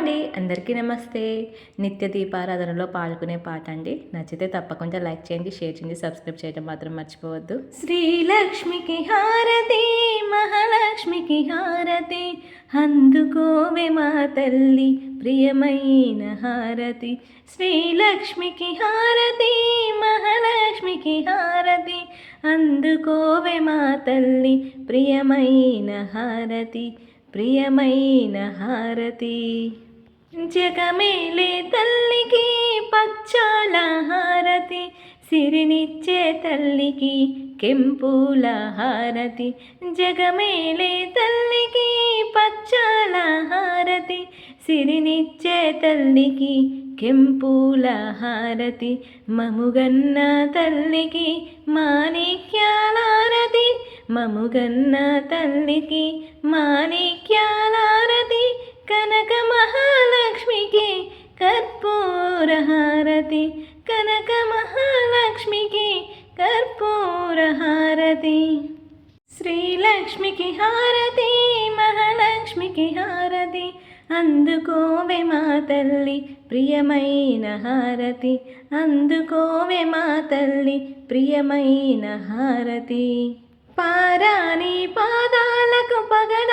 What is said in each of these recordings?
అండి. అందరికీ నమస్తే. నిత్య దీపారాధనలో పాల్గొనే పాట అండి. నచ్చితే తప్పకుండా లైక్ చేయండి షేర్ చేయండి సబ్స్క్రైబ్ చేయడం మాత్రం మర్చిపోవద్దు. శ్రీలక్ష్మికి హారతి మహాలక్ష్మికి హారతి అందుకోవే మా తల్లి ప్రియమైన హారతి. శ్రీలక్ష్మికి హారతి మహాలక్ష్మికి హారతి అందుకోవే మా తల్లి ప్రియమైన హారతి ప్రియమైన హారతి. జగమేలే తల్లికి పచ్చాల హారతి. సిరినిచ్చే తల్లికి కెంపుల హారతి. జగమేలే తల్లికి పచ్చాల హారతి. సిరినిచ్చే తల్లికి కెంపుల హారతి. మముగన్న తల్లికి మాణిక్యాలారతి మముగన్న తల్లికి మాణిక్యాలారతి కర్పూరహారతి కనక మహాలక్ష్మికి కర్పూరహారతి. శ్రీలక్ష్మికి హారతి మహాలక్ష్మికి హారతి అందుకోవే మా తల్లి ప్రియమైన హారతి అందుకోవే మా తల్లి ప్రియమైన హారతి. పారాని పాదాలకు పగడ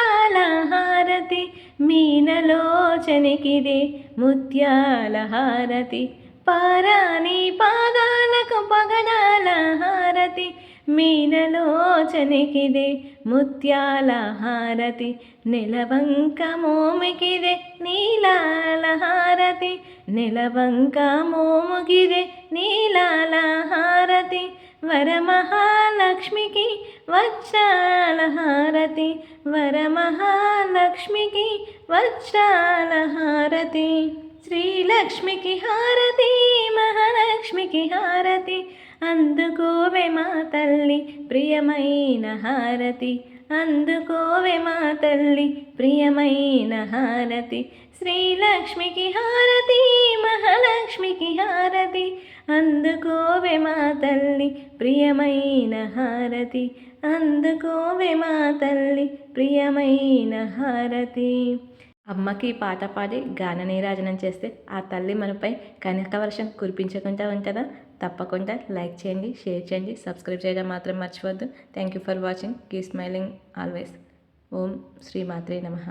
మీనలోచనికిదే ముత్యాల హారతి. పారాని పాదాలకు పగడాల హారతి. మీనలోచనికిదే ముత్యాల హారతి. నెలవంక మోమికిదే నీలాల హారతి. నెలవంక మోముగిదే నీలాల హారతి. వరమహాలక్ష్మికి వచ్చాల హారతి వరమహాలక్ష్మికి వచ్చాల హారతి శ్రీలక్ష్మికి హారతి మహాలక్ష్మికి హారతి అందుకోవే మా తల్లి ప్రియమైన హారతి. అందుకోవే మా తల్లి ప్రియమైన హారతి. శ్రీలక్ష్మికి హారతి మహాలక్ష్మికి హారతి అందుకోవే మా తల్లి ప్రియమైన హారతి. అందుకోవే మా తల్లి ప్రియమైన హారతి. అమ్మకి పాట పాడి గాన నీరాజనం చేస్తే ఆ తల్లి మనపై కనక వర్షం కురిపించకుండా ఉంటుందా? తప్పకుండా లైక్ చేయండి షేర్ చేయండి సబ్స్క్రైబ్ చేయడం మాత్రం మర్చిపోవద్దు. Thank you for watching keep smiling always ఓం శ్రీ మాత్రే నమః.